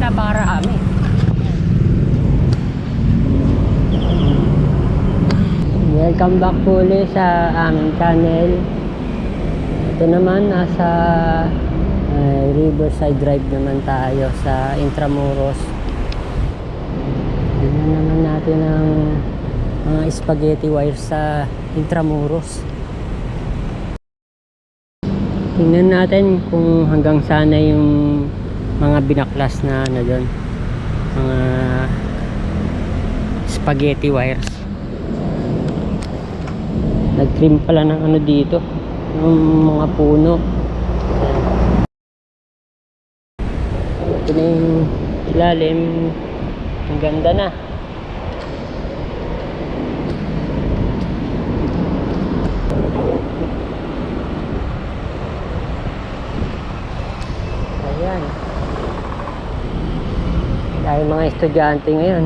napakarami. Welcome back po ulit sa aming channel. Ito naman, nasa uh, Riverside Drive naman tayo sa Intramuros. Tingnan naman natin ang mga spaghetti wires sa Intramuros. Tingnan natin kung hanggang sana yung mga binaklas na ano doon. Mga spaghetti wires. Nag-trim pala ng ano dito. Ng mga puno. Ito na yung ilalim. Ang ganda na. Ayan. Dahil mga estudyante ngayon.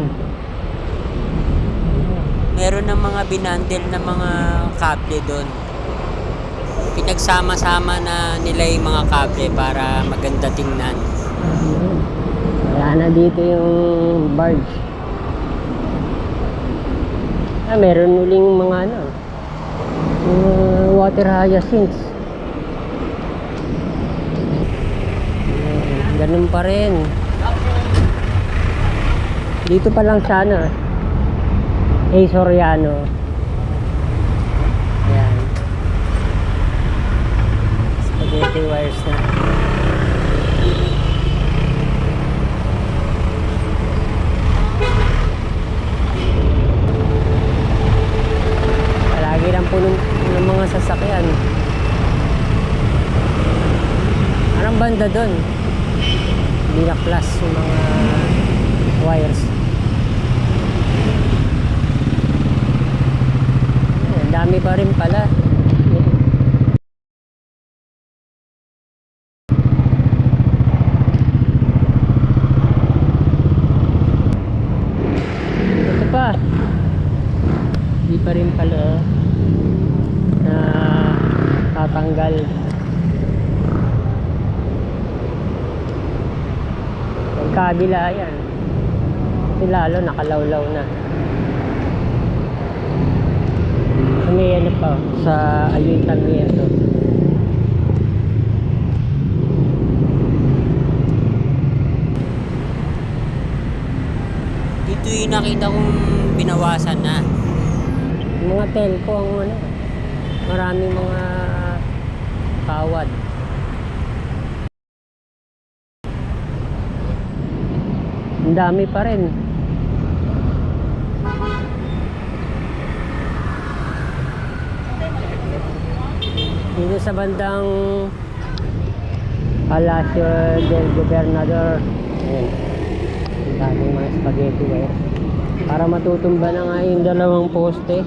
Meron ng mga binandel na mga kable doon. Pinagsama-sama na nila yung mga kable para maganda tingnan. Wala na dito yung barge. Ah, meron uling mga ano, water hyacinths. Ganun pa rin. Dito pa lang sa ano, A. Soriano. Ayan. Spaghetti wires na. Palagi lang po ng, ng mga sasakyan. Anong banda doon? Binaklas yung mga wires. Ang dami pa rin pala. Ito pa. Di pa rin pala oh, na tatanggal. Ang kabila yan. Lalo nakalawlaw na. Sa may ano sa ayuntamiento. Dito yung nakita kong binawasan na. Mga telco ang ano, maraming mga kawad. Ang dami pa rin. Dito sa bandang Palacio del Gobernador. Ayan. Ang daming mga spaghetti wire. Para matutumba na nga yung dalawang poste.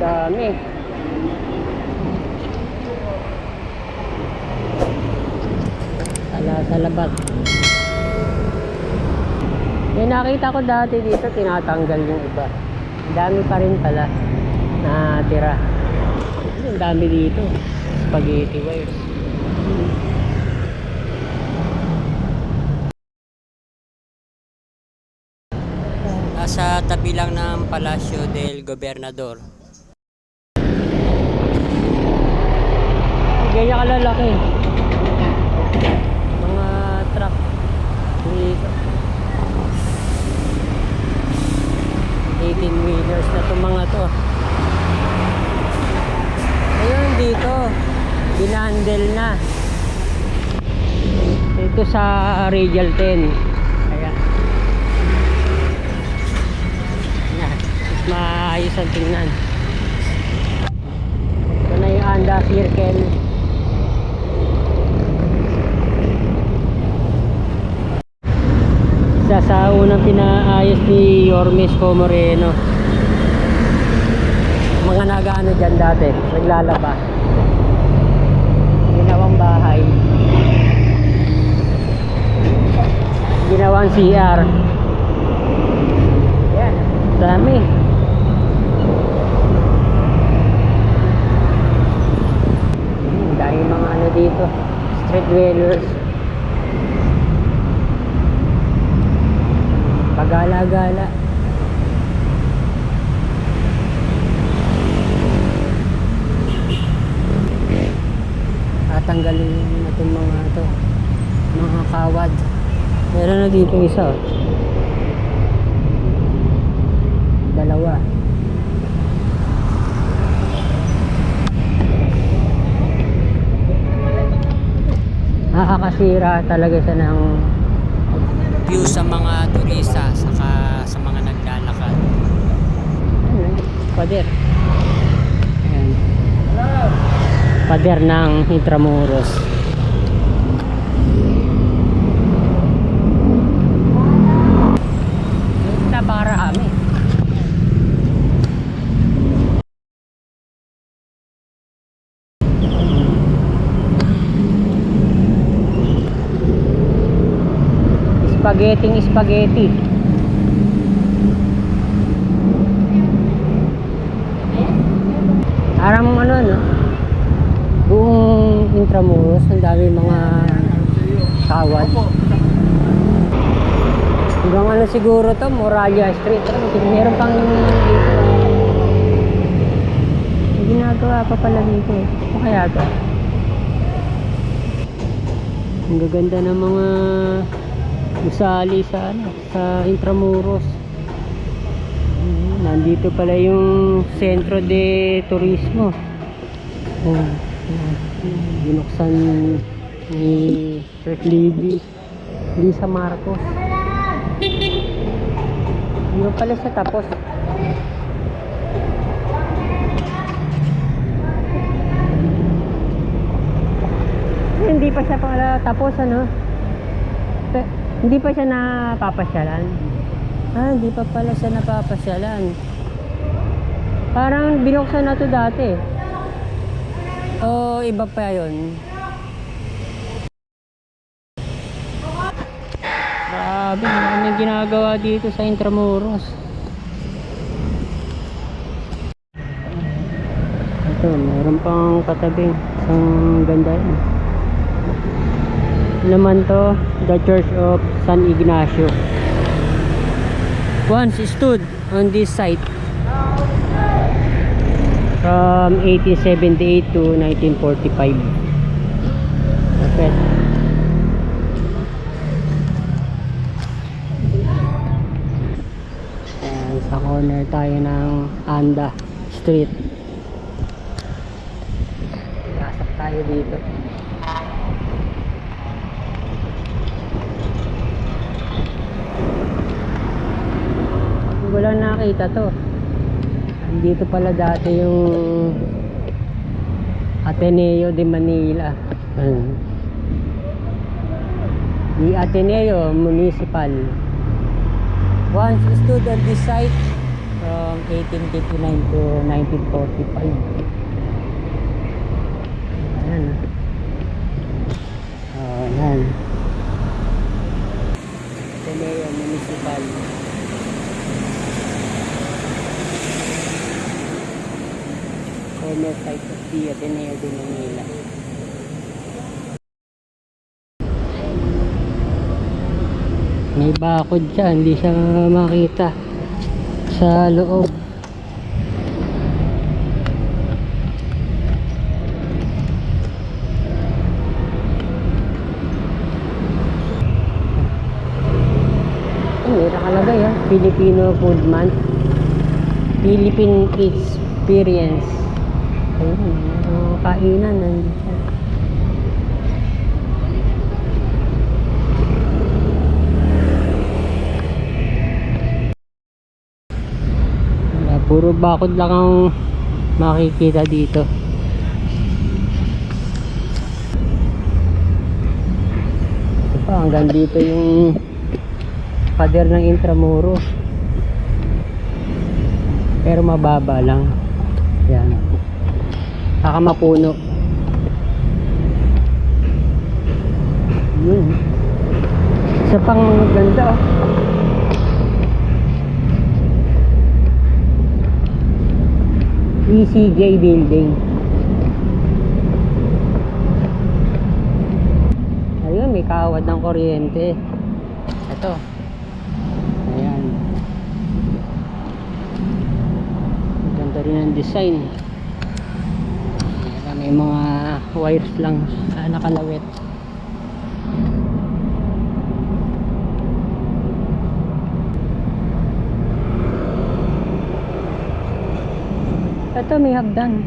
Dami. Tala sa labat. May nakita ko dati dito, tinatanggal yung iba. Ang dami pa rin pala na tira. Ang dami dito. Spaghetti wires. Nasa tabi lang ng Palacio del Gobernador. Ganyan kalalaki. Mga truck dito. 18 wheelers na itong mga to. Ayun dito, binandel na. Ito sa Radial 10. Ayan. Mas maayos ang tingnan. Ito na yung Anda Circle. Isa sa unang pinaayos ni Yormes Comoreno. Mga nagaano dyan dati, naglalaba. ng CR. Yan. Dami. Dami mga ano dito. Street dwellers. Na dito isa. Dalawa. Nakakasira talaga siya ng view sa mga turista saka sa mga naglalakad. Pader. Ayan. Pader ng Intramuros. Spaghetti spaghetti. Parang ano no? Buong Intramuros, ang dami mga kawad. Hanggang ano siguro to, Moralia Street. Meron pang ginagawa pa pala dito eh. Ano kaya to? Ang gaganda ng mga gusali sa ano, sa Intramuros. Mm, Nandito pala yung Centro de Turismo. Oh, binuksan ni Sir Libby Lisa Marcos. Pa pala siya tapos. Hindi pa siya pala tapos ano. Hindi pa siya napapasyalan. Ah, hindi pa pala siya napapasyalan. Parang binuksan na to dati. O iba pa yun. Grabe, ano ginagawa dito sa Intramuros. Ito, meron pang katabi. Ang ganda yun. Naman to? The Church of San Ignacio. Once stood on this site from 1878 to 1945. Perfect. Ayan, sa corner tayo ng Anda Street. Pasok tayo dito. Wala nakita to. Dito pala dati yung Ateneo de Manila. Ayan. The Ateneo Municipal. Once stood on this site from 1859 to 1945. Ayan. Oh, ayan. Ateneo Municipal. Former site of the Ateneo de Manila. May bakod siya, hindi siya makita sa loob. Ah. Filipino Food Month. Philippine Experience. Ayun, mga kainan nandito. Wala, puro bakod lang ang makikita dito. Ito hanggang dito yung pader ng Intramuros. Pero mababa lang. Yan. Saka mapuno. Yun. Isa pang ganda oh. ECJ Building. may kawad ng kuryente. Ito. Ayan. Ganda rin ang design. Ayan, May mga wires lang ah, nakalawit. Ito may hagdan.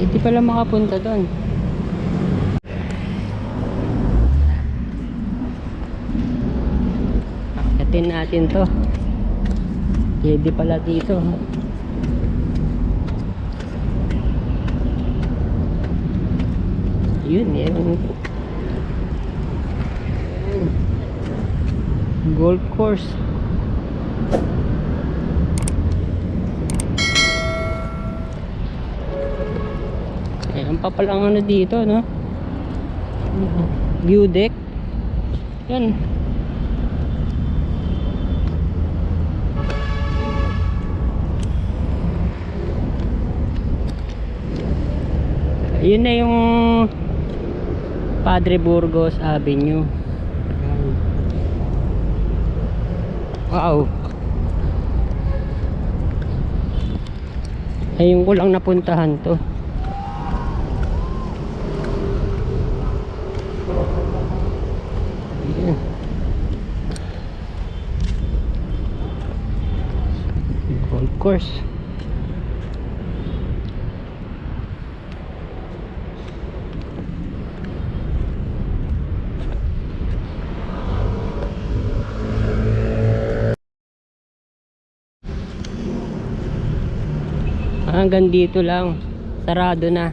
Hindi pala makapunta doon. Akitin natin to. Pwede pala dito. Yun, yun. Golf course. Ayan pa palang ano dito, no? View deck. Yan. Yun na yung Padre Burgos Avenue. Wow. Ayun ko lang napuntahan to. Ayan. Golf course. Hanggang dito lang. Sarado na.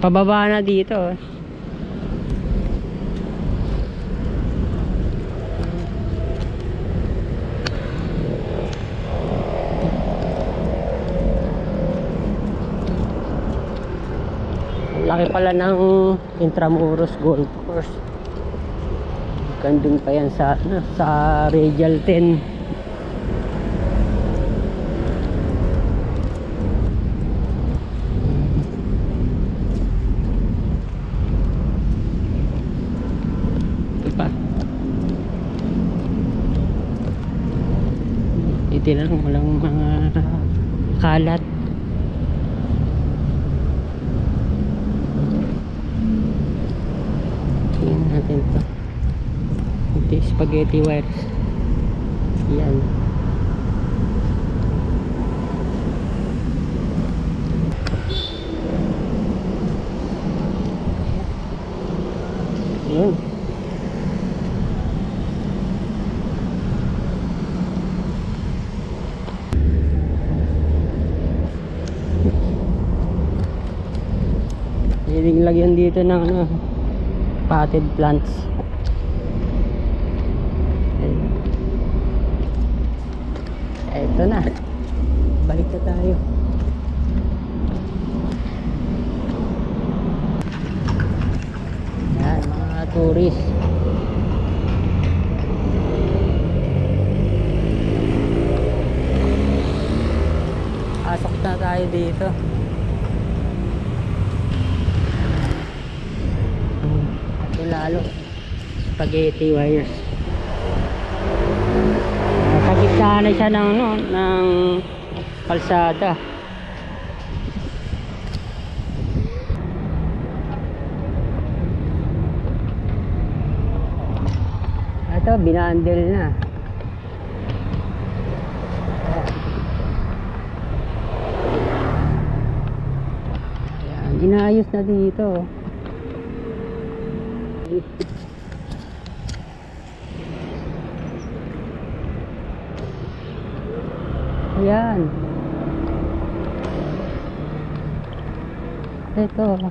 Pababa na dito. oh. Laki pala ng Intramuros Golf Course. Gandun pa yan sa, ano, sa Radial 10. Ito pa. Ito lang, walang mga kalat. Tingnan natin to. Ito yung spaghetti wires. Yan. Yun. Hiling lagyan dito ng ano, potted plants. Ayun. Eto na. Balik na tayo. Yan, mga tourist. Pasok na tayo dito. Ito lalo. Spaghetti wires. Gitna na siya ng, ano, ng kalsada. Ito, binandel na. Ayan, inayos na dito. Ayan. Ito. Ito na.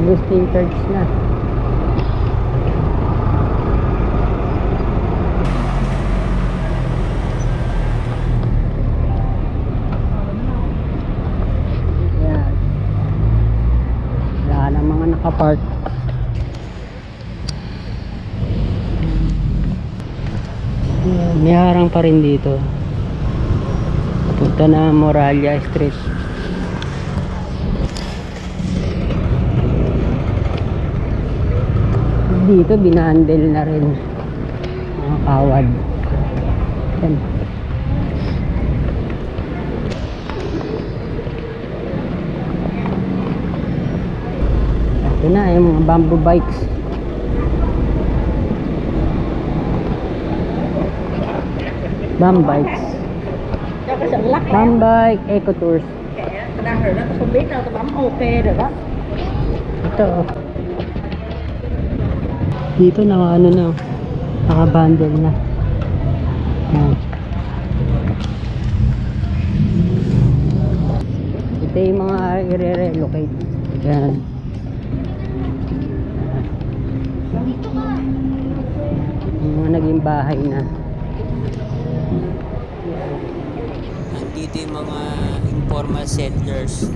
Agustin Church na. apart. May harang pa rin dito. Punta na Moralia Street. Dito binahandle na rin. Mga kawad. Yan. Ito na yung mga bamboo bikes. Bum bikes. Bum bike eco tours. đang rồi đó tôi không biết đâu tôi bấm ok rồi Ito. oh. Dito na ano na. Naka-bundle na. Ito yung mga i-relocate. Yan. Yung mga naging bahay na. Dito yung mga informal settlers.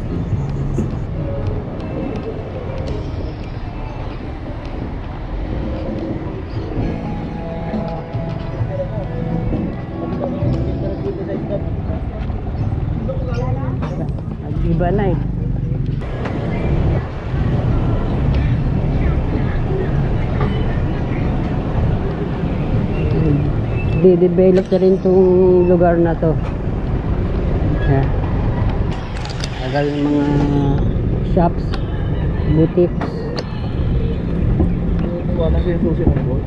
Nag-iba na eh. Di-develop na rin itong lugar na to. Yeah. Tagal ng mga shops, boutiques. Wala na yung susi ng boy.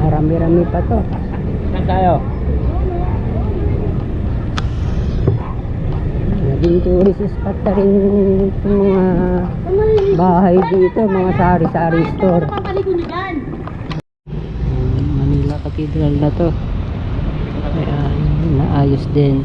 Marami-rami pa to. Saan tayo? Naging tourist spot na rin itong mga bahay dito, mga sari-sari store. Manila Cathedral na to. Ayan, naayos din.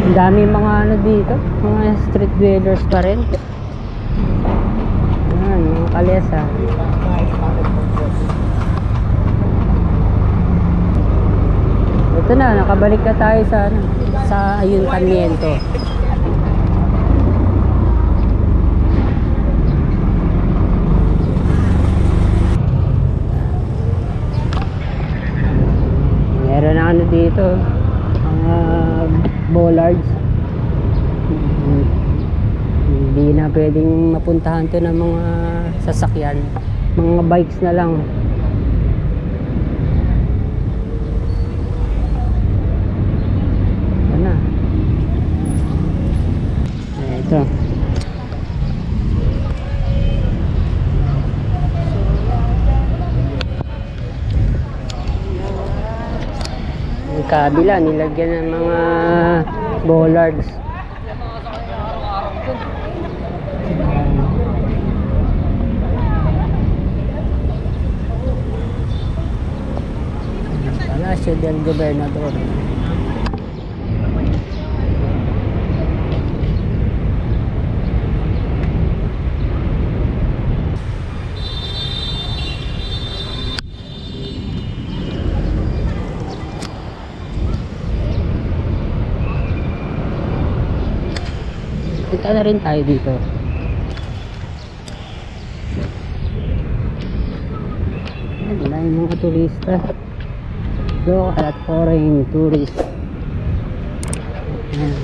Ang dami mga ano dito, mga street dwellers pa rin. Ayan, mga kalesa. Ito na, nakabalik na tayo sa ano, sa Ayuntamiento. Meron na ano dito, mga bollards. Mm, Hindi na pwedeng mapuntahan to ng mga sasakyan. Mga bikes na lang. Ito na. Eh, Ito. Yung kabila, nilagyan ng mga bollards. Palacio del Gobernador. Punta na rin tayo dito. Yung mga turista. Local at foreign tourists. Ayan.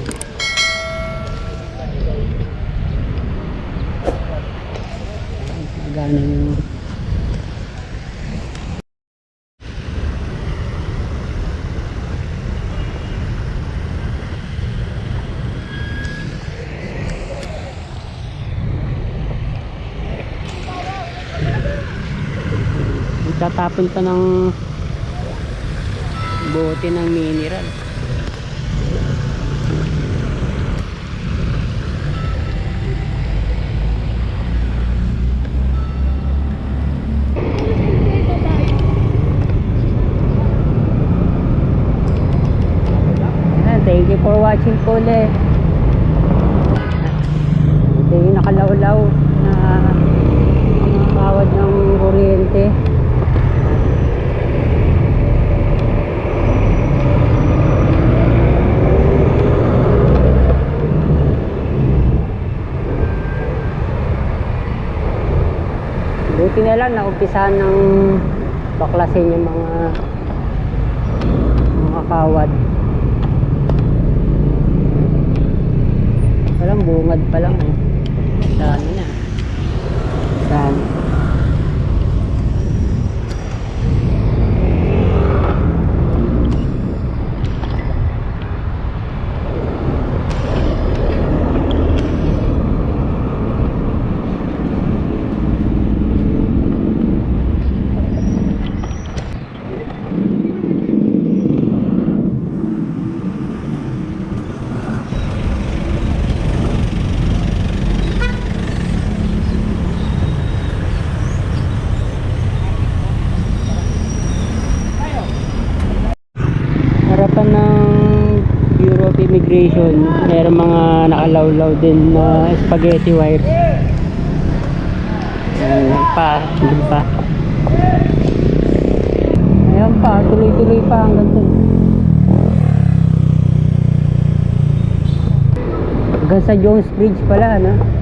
Magana yung Itatapon pa ng bote ng mineral. Thank you for watching po ulit. Ito yung nakalawlaw. mga kawad ng kuryente. Buti naumpisahan ng baklasin yung mga mga kawad. Walang bungad pa lang eh. Saan na? Saan? Harapan ng Bureau of Immigration meron mga nakalawlaw din na spaghetti wire. Ayan pa doon pa. Ayan pa tuloy tuloy pa hanggang doon hanggang sa Jones Bridge pala no